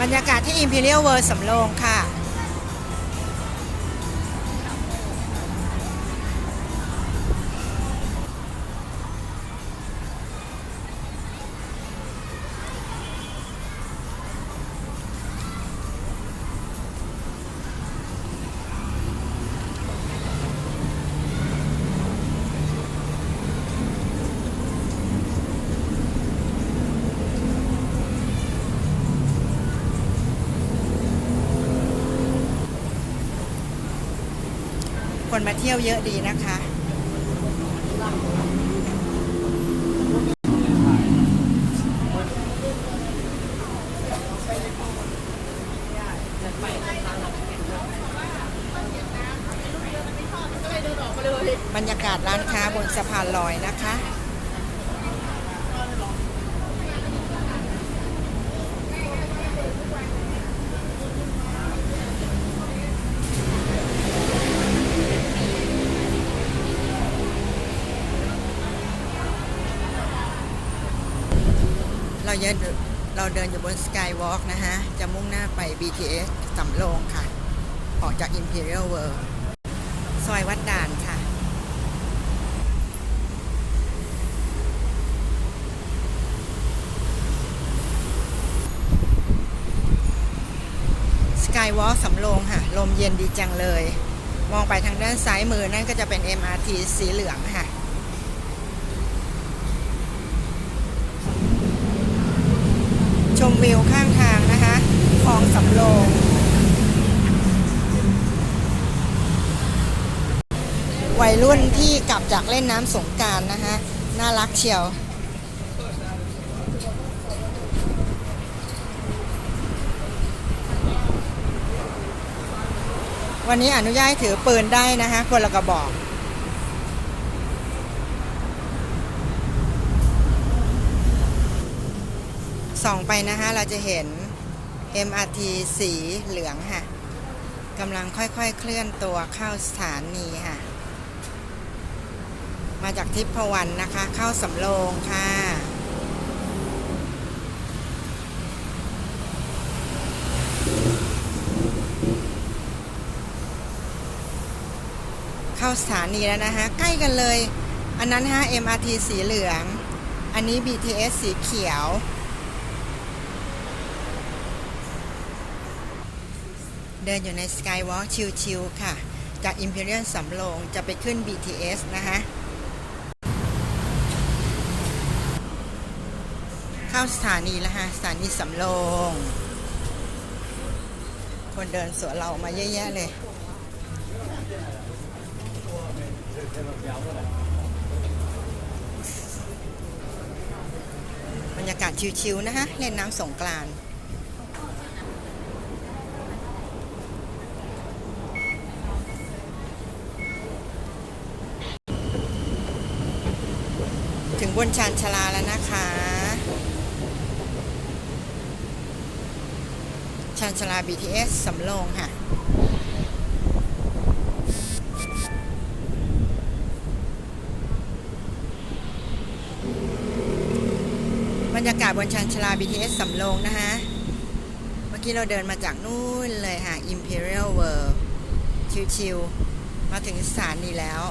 บรรยากาศที่ Imperial World สำโรงค่ะ คนมาเที่ยวเยอะดีนะคะบรรยากาศร้านค้าบนสะพานลอยนะคะ เราเดินเราเดินอยู่บนสกายวอล์กนะฮะ จะมุ่งหน้าไป BTS สำโรงค่ะ ออกจาก Imperial World ซอยวัดด่านค่ะ สกายวอล์กสำโรงค่ะ ลมเย็นดีจังเลย มองไปทางด้านซ้ายมือนั่นก็จะเป็น MRT สีเหลืองค่ะ ชม วิวข้างทางนะคะคลองสำโรงวัยรุ่นที่กลับจากเล่นน้ำสงการนะคะน่ารักเชียววันนี้อนุญาตให้ถือปืนได้นะคะคนละกระบอก ส่องไปนะคะเราจะเห็น MRT สีเหลืองค่ะกำลังค่อยๆเคลื่อนตัวเข้าสถานีค่ะ มาจากทิพพวันนะคะ เข้าสำโรงค่ะ เข้าสถานีแล้วนะคะ ใกล้กันเลย อันนั้นฮะ MRT สีเหลือง อันนี้ BTS สีเขียว เดินอยู่ใน Skywalk ชิลๆค่ะ จาก Imperial สำโรงจะไปขึ้น BTS นะคะเข้าสถานีแล้วค่ะสถานีสำโรง คนเดินสวนเรามาเยอะแยะเลย บรรยากาศชิลๆนะคะเล่นน้ำสงกรานต์ นชานชาลาแล้วนะคะ ชานชาลา BTS สำโรงค่ะบรรยากาศบนชานชาลา BTS สำโรงนะคะ เมื่อกี้เราเดินมาจากนู่นเลยค่ะ Imperial World ชิวๆมาถึงสถานีแล้ว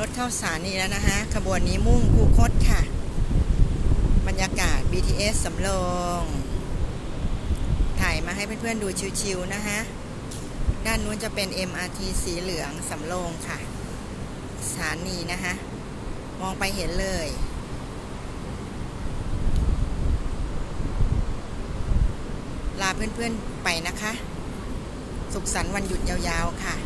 รถ เข้าสถานีแล้วนะคะ ขบวนนี้มุ่งคูคตค่ะ บรรยากาศ BTS สำโรงถ่ายมาให้เพื่อนๆดูชิวๆนะคะ ด้านนู้นจะเป็น MRT สีเหลืองสำโรงค่ะ สถานีนะคะ มองไปเห็นเลยลาเพื่อนๆไปนะคะ สุขสันต์วันหยุดยาวๆค่ะ